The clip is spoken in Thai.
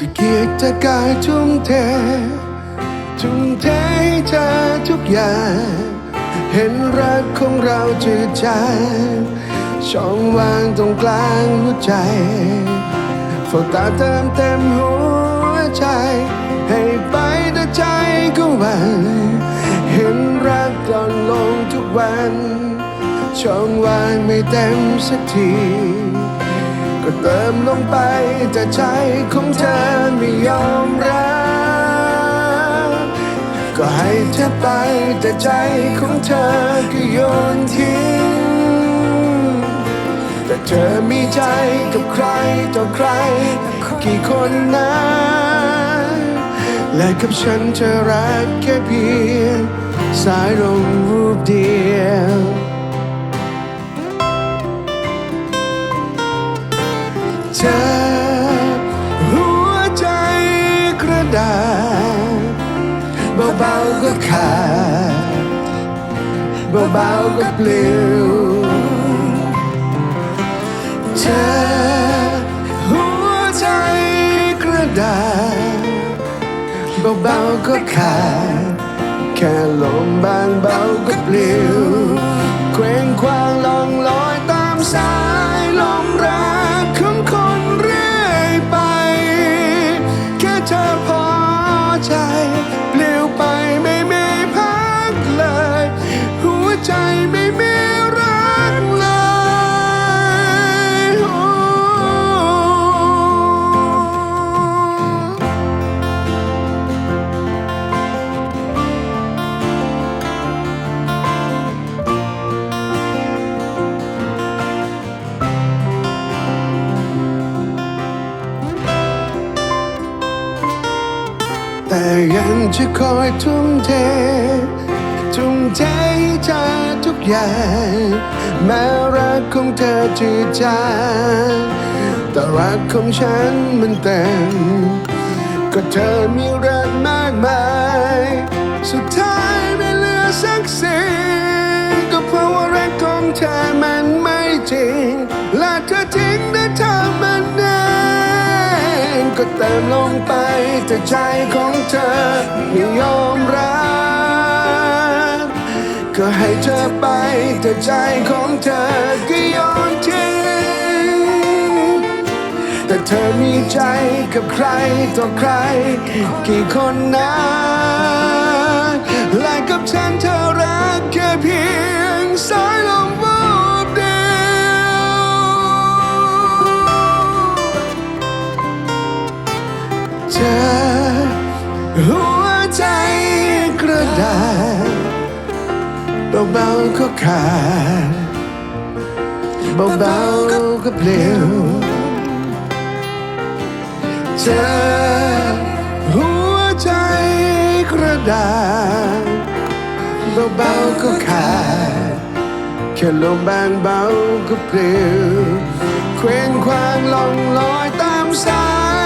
จะเกียกจะกายทุ่มเททุ่มเทให้เธอทุกอย่าง เห็นรักของเราจืดจางช่องว่างตรงกลางหัวใจฝากตาเติมเต็มหัวใจ ให้ไปแต่ใจก็หวันเห็นรักกลอนลงทุกวัน ช่องว่างไม่เต็มสักที ลงไปแต่ใจของเธอไม่ยอมรับ ก็ให้เธอไปแต่ใจของเธอก็โยนทิ้ง แต่เธอมีใจกับใครต่อใคร กี่คนนะ และกับฉันเธอรักแค่เพียงสายลมรูปเดียว เธอ หัวใจกระดาษเบาๆก็ขาดเบาๆก็ปลิวเธอ หัวใจกระดาษเบาๆก็ขาดแค่ลมบางเบาก็ปลิวเคว้งคว้างลองลอยตามสาย แต่ยังจะคอยทุ่มเท ทุ่มเทให้เธอทุกอย่างแม้รักของเธอจืดจางแต่รักของฉันมันเต็มก็เธอมีรักมากมายสุดท้าย ก็เติมลงไปแต่ใจของเธอไม่ยอมรับ ก็ให้เธอไปแต่ใจของเธอก็โยนทิ้งแต่เธอมีใจกับใครต่อใคร กี่คนนะและกับฉันเธอรักแค่เพียงสาย เบาๆก็ขาดเบาๆก็เปลี่ยวเธอหัวใจกระดาษเบาๆก็ขาดแค่ลมบางเบาก็เปลิวเคว้งคว้างล่องลอยตามสาย